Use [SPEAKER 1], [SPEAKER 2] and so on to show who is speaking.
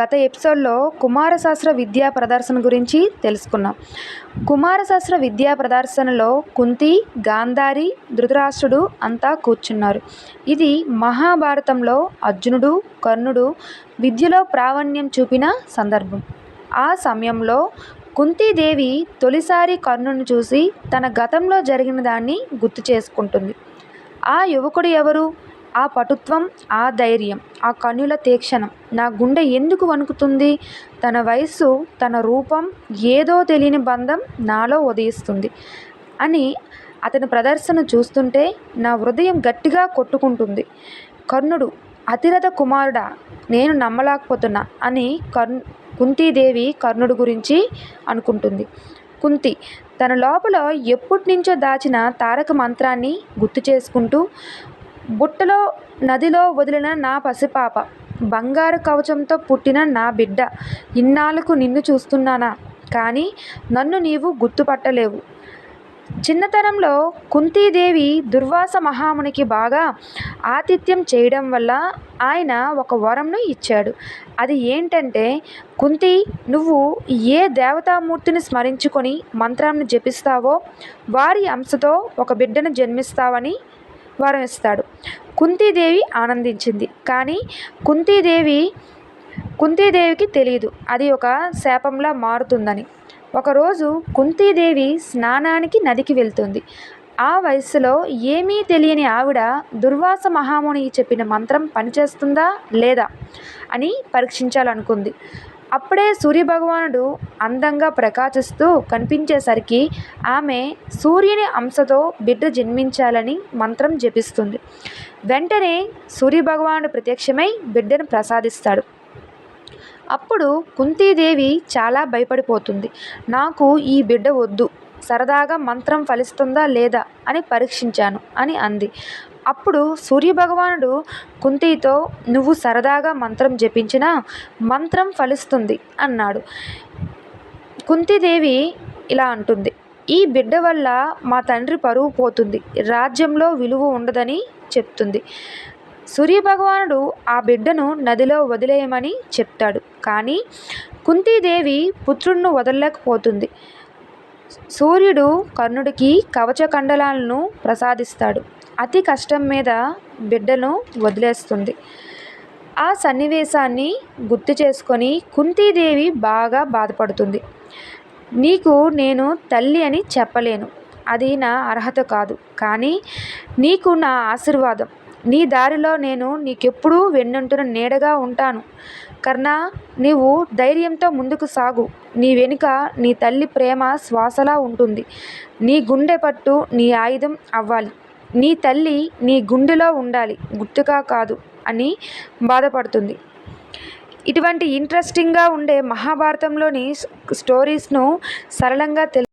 [SPEAKER 1] గత ఎపిసోడ్లో కుమారశాస్త్ర విద్యా ప్రదర్శన గురించి తెలుసుకున్నాం. కుమారశాస్త్ర విద్యా ప్రదర్శనలో కుంతి గాంధారి ధృతరాష్ట్రుడు అంతా కూర్చున్నారు. ఇది మహాభారతంలో అర్జునుడు కర్ణుడు విద్యలో ప్రావీణ్యం చూపిన సందర్భం. ఆ సమయంలో కుంతీదేవి తొలిసారి కర్ణుని చూసి తన గతంలో జరిగిన దాన్ని గుర్తు చేసుకుంటుంది. ఆ యువకుడు ఎవరు? ఆ పటుత్వం ఆ ధైర్యం ఆ కన్నుల తీక్షణం నా గుండె ఎందుకు వణుకుతుంది? తన వయస్సు తన రూపం ఏదో తెలియని బంధం నాలో ఉదయిస్తుంది అని అతని ప్రదర్శన చూస్తుంటే నా హృదయం గట్టిగా కొట్టుకుంటుంది. కర్ణుడు అతిరథ కుమారుడా నేను నమ్మలేకపోతున్నా అని కర్ణ కుంతీదేవి కర్ణుడు గురించి అనుకుంటుంది. కుంతి తన లోపల ఎప్పటి నుంచో దాచిన తారక మంత్రాన్ని గుర్తు చేసుకుంటూ బుట్టలో నదిలో వదిలిన నా పసిపాప బంగారు కవచంతో పుట్టిన నా బిడ్డ ఇన్నాళ్ళకు నిన్ను చూస్తున్నానా? కానీ నన్ను నీవు గుర్తుపట్టలేవు. చిన్నతనంలో కుంతీదేవి దుర్వాస మహామునికి బాగా ఆతిథ్యం చేయడం వల్ల ఆయన ఒక వరంను ఇచ్చాడు. అది ఏంటంటే కుంతి నువ్వు ఏ దేవతామూర్తిని స్మరించుకొని మంత్రాన్ని జపిస్తావో వారి అంశతో ఒక బిడ్డను జన్మిస్తావని వరం ఇస్తాడు కుంతీదేవి ఆనందించింది. కానీ కుంతీదేవి కుంతీదేవికి తెలియదు అది ఒక శాపంలా మారుతుందని. ఒకరోజు కుంతీదేవి స్నానానికి నదికి వెళ్తుంది. ఆ వయస్సులో ఏమీ తెలియని ఆవిడ దుర్వాస మహాముని చెప్పిన మంత్రం పనిచేస్తుందా లేదా అని పరీక్షించాలనుకుంది. అప్పుడే సూర్యభగవానుడు అందంగా ప్రకాశిస్తూ కనిపించేసరికి ఆమె సూర్యుని అంశతో బిడ్డ జన్మించాలని మంత్రం జపిస్తుంది. వెంటనే సూర్యభగవానుడు ప్రత్యక్షమై బిడ్డను ప్రసాదిస్తాడు. అప్పుడు కుంతీదేవి చాలా భయపడిపోతుంది. నాకు ఈ బిడ్డ వద్దు సరదాగా మంత్రం ఫలిస్తుందా లేదా అని పరీక్షించాను అని అంది. అప్పుడు సూర్యభగవానుడు కుంతితో నువ్వు సరదాగా మంత్రం జపించినా మంత్రం ఫలిస్తుంది అన్నాడు. కుంతిదేవి ఇలా అంటుంది ఈ బిడ్డ వల్ల మా తండ్రి పరువు పోతుంది రాజ్యంలో విలువ ఉండదని చెప్తుంది. సూర్యభగవానుడు ఆ బిడ్డను నదిలో వదిలేయమని చెప్తాడు. కానీ కుంతీదేవి పుత్రుణ్ణి వదలలేకపోతుంది. సూర్యుడు కర్ణుడికి కవచ కండలాలను ప్రసాదిస్తాడు. అతి కష్టం మీద బిడ్డను వదిలేస్తుంది. ఆ సన్నివేశాన్ని గుర్తు చేసుకొని కుంతీదేవి బాగా బాధపడుతుంది. నీకు నేను తల్లి అని చెప్పలేను. అది నా అర్హత కాదు. కానీ నీకు నా ఆశీర్వాదం. నీ దారిలో నేను నీకెప్పుడూ వెన్నుంటున్న నీడగా ఉంటాను. కర్ణా నీవు ధైర్యంతో ముందుకు సాగు. నీ వెనుక నీ తల్లి ప్రేమ శ్వాసలా ఉంటుంది. నీ గుండె పట్టు నీ ఆయుధం అవ్వాలి. నీ తల్లి నీ గుండెలో ఉండాలి. గుర్తుగా కాదు అని బాధపడుతుంది. ఇటువంటి ఇంట్రెస్టింగ్గా ఉండే మహాభారతంలోని స్టోరీస్ను సరళంగా తెలు